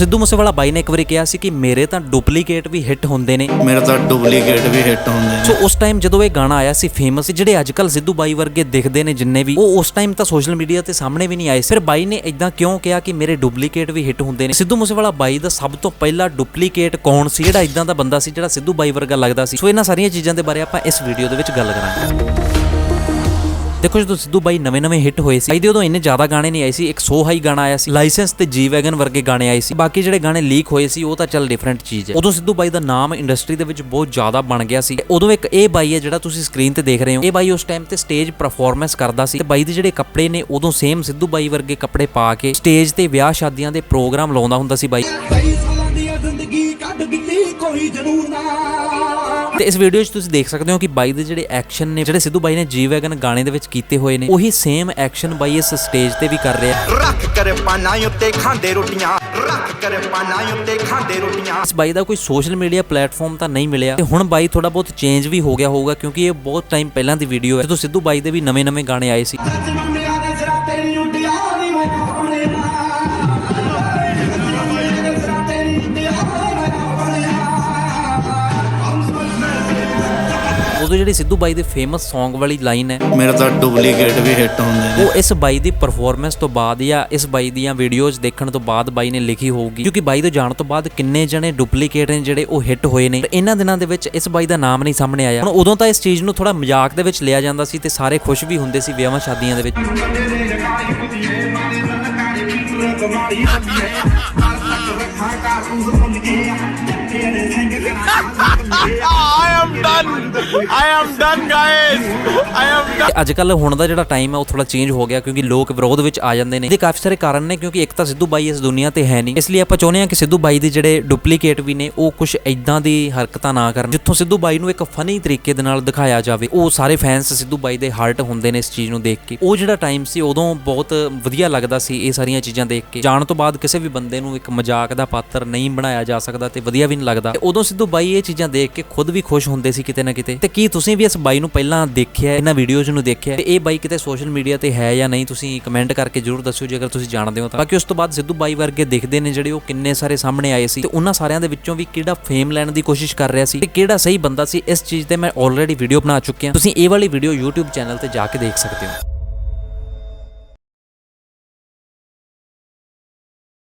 ਸਿੱਧੂ ਮੂਸੇਵਾਲਾ ਬਾਈ ਨੇ ਇੱਕ ਵਾਰੀ ਕਿਹਾ ਸੀ ਕਿ ਮੇਰੇ ਤਾਂ ਡੁਪਲੀਕੇਟ ਵੀ ਹਿੱਟ ਹੁੰਦੇ ਨੇ। ਮੇਰੇ ਤਾਂ ਡੁਪਲੀਕੇਟ ਵੀ ਹਿੱਟ ਹੁੰਦੇ ਸੋ ਨੇ ਉਸ ਟਾਈਮ ਜਦੋਂ ਇਹ ਗਾਣਾ ਆਇਆ ਸੀ ਫੇਮਸ ਸੀ ਜਿਹੜੇ ਅੱਜਕੱਲ ਸਿੱਧੂ ਬਾਈ ਵਰਗੇ ਦਿਖਦੇ ਨੇ ਜਿੰਨੇ ਵੀ ਉਹ ਉਸ ਟਾਈਮ ਤਾਂ ਸੋਸ਼ਲ ਮੀਡੀਆ ਤੇ ਸਾਹਮਣੇ ਵੀ ਨਹੀਂ ਆਏ। ਸੀ ਫਿਰ ਬਾਈ ਨੇ ਇਦਾਂ ਕਿਉਂ ਕਿਹਾ ਕਿ ਮੇਰੇ ਡੁਪਲੀਕੇਟ ਵੀ ਹਿੱਟ ਹੁੰਦੇ ਨੇ? ਸਿੱਧੂ ਮੂਸੇਵਾਲਾ ਬਾਈ ਦਾ ਸਭ ਤੋਂ ਪਹਿਲਾ ਡੁਪਲੀਕੇਟ ਕੌਣ ਸੀ? ਜਿਹੜਾ ਇਦਾਂ ਦਾ ਬੰਦਾ ਸੀ ਜਿਹੜਾ ਸਿੱਧੂ ਬਾਈ ਵਰਗਾ ਲੱਗਦਾ ਸੀ? ਸੋ ਇਹਨਾਂ ਸਾਰੀਆਂ ਚੀਜ਼ਾਂ ਦੇ ਬਾਰੇ ਆਪਾਂ ਇਸ ਵੀਡੀਓ ਦੇ ਵਿੱਚ ਗੱਲ ਕਰਾਂਗੇ। ਦੇਖੋ ਜਦੋਂ ਸਿੱਧੂ ਬਾਈ ਨਵੇਂ-ਨਵੇਂ ਹਿੱਟ ਹੋਏ ਸੀ ਇਹਦੇ ਉਦੋਂ ਇੰਨੇ ਜ਼ਿਆਦਾ ਗਾਣੇ ਨਹੀਂ ਆਏ ਸੀ, ਇੱਕ ਸੋ ਹਾਈ ਗਾਣਾ ਆਇਆ ਸੀ, ਲਾਇਸੈਂਸ ਤੇ ਜੀ ਵੈਗਨ ਵਰਗੇ ਗਾਣੇ ਆਏ ਸੀ, ਬਾਕੀ ਜਿਹੜੇ ਗਾਣੇ ਲੀਕ ਹੋਏ ਸੀ, ਉਹ ਤਾਂ ਚੱਲ ਡਿਫਰੈਂਟ ਚੀਜ਼ ਹੈ। ਉਦੋਂ ਸਿੱਧੂ ਬਾਈ ਦਾ ਨਾਮ ਇੰਡਸਟਰੀ ਦੇ ਵਿੱਚ ਬਹੁਤ ਜ਼ਿਆਦਾ ਬਣ ਗਿਆ ਸੀ। ਉਦੋਂ ਇੱਕ ਇਹ ਬਾਈ ਹੈ ਜਿਹੜਾ ਤੁਸੀਂ ਸਕਰੀਨ ਤੇ ਦੇਖ ਰਹੇ ਹੋ, ਇਹ ਬਾਈ ਉਸ ਟਾਈਮ ਤੇ ਸਟੇਜ ਪਰਫਾਰਮੈਂਸ ਕਰਦਾ ਸੀ ਤੇ ਬਾਈ ਦੇ ਜਿਹੜੇ ਕੱਪੜੇ ਨੇ, ਉਦੋਂ ਸੇਮ ਸਿੱਧੂ ਬਾਈ ਵਰਗੇ ਕੱਪੜੇ ਪਾ ਕੇ ਸਟੇਜ ਤੇ ਵਿਆਹ ਸ਼ਾਦੀਆਂ ਦੇ ਪ੍ਰੋਗਰਾਮ ਲਾਉਂਦਾ ਹੁੰਦਾ ਸੀ ਬਾਈ। ਕੋਈ ਨਾ। ਤੇ ਇਸ ਵੀਡੀਓ 'ਚ ਤੁਸੀਂ ਦੇਖ ਸਕਦੇ ਹੋ ਕਿ ਬਾਈ ਦੇ ਜਿਹੜੇ ਐਕਸ਼ਨ ਨੇ ਜਿਹੜੇ ਸਿੱਧੂ ਬਾਈ ਨੇ ਜੀ ਵੈਗਨ ਗਾਣੇ ਦੇ ਵਿੱਚ ਕੀਤੇ ਹੋਏ ਨੇ ਉਹੀ ਸੇਮ ਐਕਸ਼ਨ ਬਾਈ ਇਸ ਸਟੇਜ ਤੇ ਵੀ ਕਰ ਰਿਹਾ। ਰੱਖ ਕਰ ਪਾਨਾ ਉੱਤੇ ਖਾਂਦੇ ਰੋਟੀਆਂ ਰੱਖ ਕਰ ਪਾਨਾ ਉੱਤੇ ਖਾਂਦੇ ਰੋਟੀਆਂ। ਇਸ ਬਾਈ ਦਾ ਕੋਈ ਸੋਸ਼ਲ ਮੀਡੀਆ ਪਲੇਟਫਾਰਮ ਤਾਂ ਨਹੀਂ ਮਿਲਿਆ। ਤੇ ਹੁਣ ਬਾਈ ਥੋੜਾ ਬਹੁਤ ਚੇਂਜ ਵੀ ਹੋ ਗਿਆ ਹੋਊਗਾ ਕਿਉਂਕਿ ਇਹ ਬਹੁਤ ਟਾਈਮ ਪਹਿਲਾਂ ਦੀ ਵੀਡੀਓ ਹੈ ਜਦੋਂ ਸਿੱਧੂ ਬਾਈ ਦੇ ਵੀ ਨਵੇਂ-ਨਵੇਂ ਗਾਣੇ ਆਏ ਸੀ। ਜਿਹੜੀ ਸਿੱਧੂ ਬਾਈ ਦੇ ਫੇਮਸ Song ਵਾਲੀ ਲਾਈਨ ਹੈ। ਮੇਰੇ ਤਾਂ ਡੁਪਲੀਕੇਟ ਵੀ ਹਿੱਟ ਹੁੰਦੇ ਨੇ। ਉਹ ਇਸ ਬਾਈ ਦੀ ਪਰਫਾਰਮੈਂਸ ਤੋਂ ਬਾਅਦ ਜਾਂ ਇਸ ਬਾਈ ਦੀਆਂ ਵੀਡੀਓਜ਼ ਦੇਖਣ ਤੋਂ ਬਾਅਦ ਬਾਈ ਨੇ ਲਿਖੀ ਹੋਊਗੀ। ਕਿਉਂਕਿ ਬਾਈ ਤੋਂ ਜਾਣ ਤੋਂ ਬਾਅਦ ਕਿੰਨੇ ਜਣੇ ਡੁਪਲੀਕੇਟ ਨੇ ਜਿਹੜੇ ਉਹ ਹਿੱਟ ਹੋਏ ਨੇ। ਪਰ ਇਹਨਾਂ ਦਿਨਾਂ ਦੇ ਵਿੱਚ ਇਸ ਬਾਈ ਦਾ ਨਾਮ ਨਹੀਂ ਸਾਹਮਣੇ ਆਇਆ। ਹੁਣ ਉਦੋਂ ਤਾਂ ਇਸ ਚੀਜ਼ ਨੂੰ ਥੋੜਾ ਮਜ਼ਾਕ ਦੇ ਵਿੱਚ ਲਿਆ ਜਾਂਦਾ ਸੀ ਤੇ ਸਾਰੇ ਖੁਸ਼ ਵੀ ਹੁੰਦੇ ਸੀ ਵਿਆਹਾਂ ਸ਼ਾਦੀਆਂ ਦੇ ਵਿੱਚ। ਤੇ ਅੱਜ ਕੱਲ ਹੁਣ ਦਾ ਜਿਹੜਾ ਟਾਈਮ ਹੈ, ਉਹ ਥੋੜਾ ਚੇਂਜ ਹੋ ਗਿਆ ਕਿਉਂਕਿ ਲੋਕ ਵਿਰੋਧ ਵਿੱਚ ਆ ਜਾਂਦੇ ਨੇ। ਇਹਦੇ ਕਾਫੀ ਸਾਰੇ ਕਾਰਨ ਨੇ ਕਿਉਂਕਿ ਇੱਕ ਤਾਂ ਸਿੱਧੂ ਬਾਈ ਇਸ ਦੁਨੀਆ ਤੇ ਹੈ ਨਹੀਂ। ਇਸ ਲਈ ਆਪਾਂ ਚਾਹੁੰਦੇ ਹਾਂ ਕਿ ਸਿੱਧੂ ਬਾਈ ਦੇ ਜਿਹੜੇ ਡੁਪਲੀਕੇਟ ਵੀ ਨੇ, ਉਹ ਕੁਝ ਇਦਾਂ ਦੀ ਹਰਕਤਾਂ ਨਾ ਕਰਨ, ਜਿੱਥੋਂ ਸਿੱਧੂ ਬਾਈ ਨੂੰ ਇੱਕ ਫਨੀ ਤਰੀਕੇ ਦੇ ਨਾਲ ਦਿਖਾਇਆ ਜਾਵੇ। ਉਹ ਸਾਰੇ ਫੈਨਸ ਸਿੱਧੂ ਬਾਈ ਦੇ ਹਾਰਟ ਹੁੰਦੇ ਨੇ ਇਸ ਚੀਜ਼ ਨੂੰ ਦੇਖ ਕੇ। ਉਹ ਜਿਹੜਾ ਟਾਈਮ ਸੀ, ਉਦੋਂ ਬਹੁਤ ਵਧੀਆ ਲੱਗਦਾ ਸੀ ਇਹ ਸਾਰੀਆਂ ਚੀਜ਼ਾਂ ਦੇਖ ਕੇ। ਜਾਣ ਤੋਂ ਬਾਅਦ ਕਿਸੇ ਵੀ ਬੰਦੇ ਨੂੰ ਇੱਕ ਮਜ਼ਾਕ ਦਾ ਪਾਤਰ ਨਹੀਂ ਬਣਾਇਆ ਜਾ ਸਕਦਾ ਤੇ ਵਧੀਆ ਵੀ ਨਹੀਂ ਲੱਗਦਾ। ਉਦੋਂ ਸਿੱਧੂ ਬਾਈ ਇਹ ਚੀਜ਼ਾਂ ਦੇਖ ਕੇ ਖੁਦ ਵੀ ਖੁਸ਼ ਹੁੰਦੇ ਸੀ ਕਿਤੇ ਨਾ ਕਿਤੇ। ਤੇ ਕੀ ਤੁਸੀਂ ਵੀ ਇਸ ਬਾਈ ਨੂੰ ਪਹਿਲਾਂ ਦੇਖਿਆ, ਇਹਨਾਂ ਵੀਡੀਓਜ਼ ਨੂੰ ਦੇਖਿਆ? ਤੇ ਇਹ ਬਾਈ ਕਿਤੇ ਸੋਸ਼ਲ ਮੀਡੀਆ ਤੇ ਹੈ ਜਾਂ ਨਹੀਂ, ਤੁਸੀਂ ਕਮੈਂਟ ਕਰਕੇ ਜਰੂਰ ਦੱਸਿਓ ਜੇਕਰ ਤੁਸੀਂ ਜਾਣਦੇ ਹੋ ਤਾਂ। ਬਾਕੀ ਉਸ ਤੋਂ ਬਾਅਦ ਸਿੱਧੂ ਬਾਈ ਵਰਗੇ ਦਿਖਦੇ ਨੇ ਜਿਹੜੇ ਉਹ ਕਿੰਨੇ ਸਾਰੇ ਸਾਹਮਣੇ ਆਏ ਸੀ। ਤੇ ਉਹਨਾਂ ਸਾਰਿਆਂ ਦੇ ਵਿੱਚੋਂ ਵੀ ਕਿਹੜਾ ਫੇਮ ਲੈਣ ਦੀ ਕੋਸ਼ਿਸ਼ ਕਰ ਰਿਹਾ ਸੀ ਤੇ ਕਿਹੜਾ ਸਹੀ ਬੰਦਾ ਸੀ, ਇਸ ਚੀਜ਼ ਤੇ ਮੈਂ ਆਲਰੇਡੀ ਵੀਡੀਓ ਬਣਾ ਚੁੱਕਿਆ। ਤੁਸੀਂ ਇਹ ਵਾਲੀ ਵੀਡੀਓ YouTube ਚੈਨਲ ਤੇ ਜਾ ਕੇ ਦੇਖ ਸਕਦੇ ਹੋ।